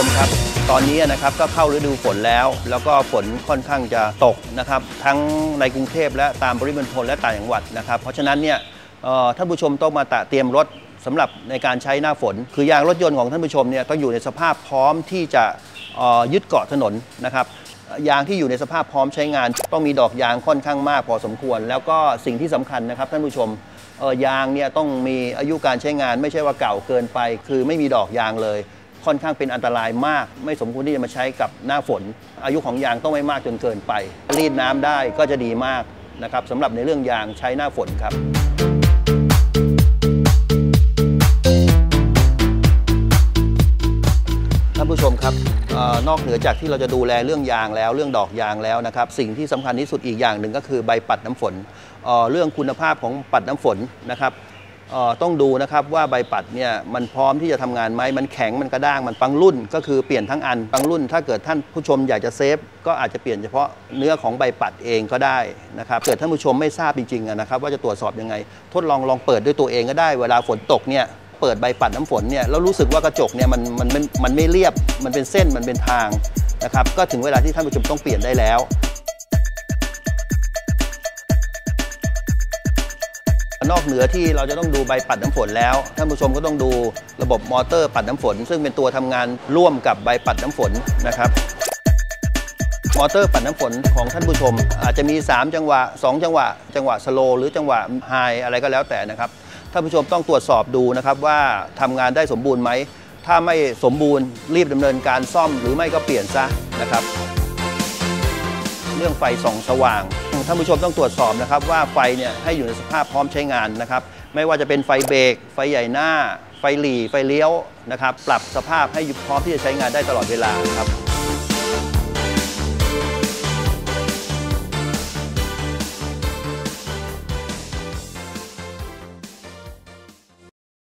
ชมครับ ตอนนี้นะครับก็เข้าฤดูฝนแล้ว แล้วก็ฝนค่อนข้างจะตกนะครับ ทั้งในกรุงเทพและตามบริมณฑลและต่างจังหวัดนะครับ เพราะฉะนั้นเนี่ยท่านผู้ชมต้องมาตะเตรียมรถสำหรับในการใช้หน้าฝน คือยางรถยนต์ของท่านผู้ชมเนี่ยต้องอยู่ในสภาพพร้อมที่จะยึดเกาะถนนนะครับยางที่อยู่ในสภาพพร้อมใช้งาน ต้องมีดอกยางค่อนข้างมากพอสมควร แล้วก็สิ่งที่สำคัญนะครับท่านผู้ชมยางเนี่ยต้องมีอายุการใช้งาน ไม่ใช่ว่าเก่าเกินไป คือไม่มีดอกยางเลย ค่อนข้างเป็นอันตรายมาก ไม่สมควรที่จะมาใช้กับหน้าฝน อายุของยางต้องไม่มากจนเกินไป รีดน้ำได้ก็จะดีมากนะครับสำหรับในเรื่องยางใช้หน้าฝนครับท่านผู้ชมครับออนอกเหนือจากที่เราจะดูแลเรื่องยางแล้วเรื่องดอกยางแล้วนะครับ สิ่งที่สำคัญที่สุดอีกอย่างหนึ่งก็คือใบปัดน้ำฝนเออเรื่องคุณภาพของปัดน้ำฝนนะครับ ต้องดูนะครับว่าใบปัดเนี่ยมันพร้อมที่จะทำงานไหมมันแข็งมันกระด้างมันบางรุ่น ก็คือเปลี่ยนทั้งอันบางรุ่น ถ้าเกิดท่านผู้ชมอยากจะเซฟก็อาจจะเปลี่ยนเฉพาะเนื้อของใบปัดเองก็ได้นะครับเกิดท่านผู้ชมไม่ทราบจริงๆนะครับว่าจะตรวจสอบยังไง ทดลองลองเปิดด้วยตัวเองก็ได้ เวลาฝนตกเนี่ยเปิดใบปัดน้ำฝนเนี่ยแล้วรู้สึกว่ากระจกเนี่ยมันมันมันมันไม่เรียบมันเป็นเส้นมันเป็นทางนะครับก็ถึงเวลาที่ท่านผู้ชมต้องเปลี่ยนได้แล้ว นอกเหนือที่เราจะต้องดูใบปัดน้ำฝนแล้ว ท่านผู้ชมก็ต้องดูระบบมอเตอร์ปัดน้ำฝน ซึ่งเป็นตัวทำงานร่วมกับใบปัดน้ำฝนนะครับมอเตอร์ปัดน้ำฝนของท่านผู้ชม อาจจะมี 3 จังหวะ 2 จังหวะ จังหวะสโลหรือจังหวะไฮอะไรก็แล้วแต่นะครับท่านผู้ชมต้องตรวจสอบดูนะครับว่าทำงานได้สมบูรณ์ไหมถ้าไม่สมบูรณ์รีบดำเนินการซ่อมหรือไม่ก็เปลี่ยนซะนะครับ เรื่องไฟส่องสว่างท่านผู้ชมต้องตรวจสอบนะครับว่าไฟเนี่ยให้อยู่ในสภาพพร้อมใช้งานนะครับ ไม่ว่าจะเป็นไฟเบรกไฟใหญ่หน้า ไฟหลีไฟเลี้ยวนะครับ ปรับสภาพให้อยู่พร้อมที่จะใช้งานได้ตลอดเวลาครับ